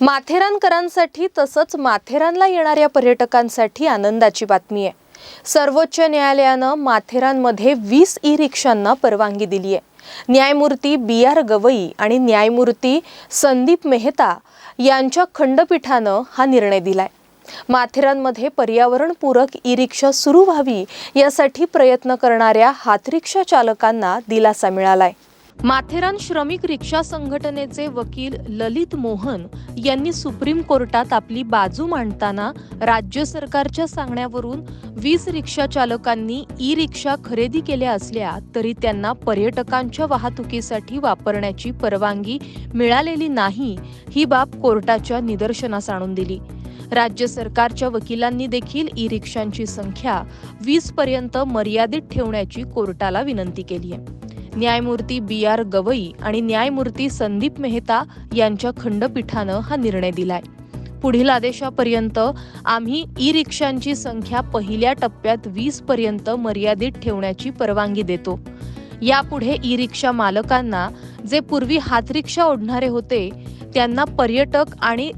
माथेरानकरांसाठी तसंच माथेरानला येणाऱ्या पर्यटकांसाठी आनंदाची बातमी आहे. सर्वोच्च न्यायालयानं माथेरानमध्ये वीस ई रिक्षांना परवानगी दिली आहे. न्यायमूर्ती बी आर गवई आणि न्यायमूर्ती संदीप मेहता यांच्या खंडपीठानं हा निर्णय दिलाय. माथेरानमध्ये पर्यावरणपूरक ई रिक्षा सुरू व्हावी यासाठी प्रयत्न करणाऱ्या हातरिक्षा चालकांना दिलासा मिळालाय. माथेरान श्रमिक रिक्षा संघटनेचे वकील ललित मोहन यांनी सुप्रीम कोर्टात आपली बाजू मांडताना राज्य सरकारच्या सांगण्यावरून वीस रिक्षा चालकांनी ई रिक्षा खरेदी केल्या असल्या तरी त्यांना पर्यटकांच्या वाहतुकीसाठी वापरण्याची परवानगी मिळालेली नाही ही बाब कोर्टाच्या निदर्शनास आणून दिली. राज्य सरकारच्या वकिलांनी देखील ई रिक्षांची संख्या वीस पर्यंत मर्यादित ठेवण्याची कोर्टाला विनंती केली आहे. न्यायमूर्ती बी आर गवई आणि न्यायमूर्ती संदीप मेहता यांच्या खंडपीठानं हा निर्णय दिलाय. पुढील आदेशापर्यंत आम्ही ई रिक्षांची संख्या पहिल्या टप्प्यात वीस पर्यंत मर्यादित ठेवण्याची परवानगी देतो. यापुढे ई रिक्षा मालकांना जे पूर्वी हातरिक्षा ओढणारे होते त्यांना पर्यटक आणि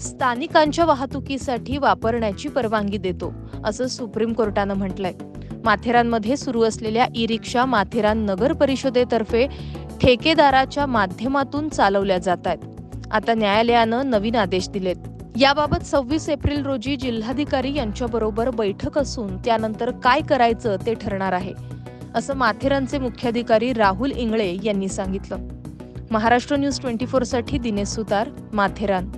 स्थानिकांच्या वाहतुकीसाठी वापरण्याची परवानगी देतो असं सुप्रीम कोर्टानं म्हटलंय. माथेरानमध्ये सुरू असलेल्या ई रिक्षा माथेरान नगर परिषदेतर्फे ठेकेदाराच्या माध्यमातून चालवल्या जात आहेत. आता न्यायालयानं नवीन आदेश दिलेत. याबाबत सव्वीस एप्रिल रोजी जिल्हाधिकारी यांच्याबरोबर बैठक असून त्यानंतर काय करायचं ते ठरणार आहे असं माथेरानचे मुख्याधिकारी राहुल इंगळे यांनी सांगितलं. महाराष्ट्र न्यूज ट्वेंटी साठी दिनेश सुतार माथेरान.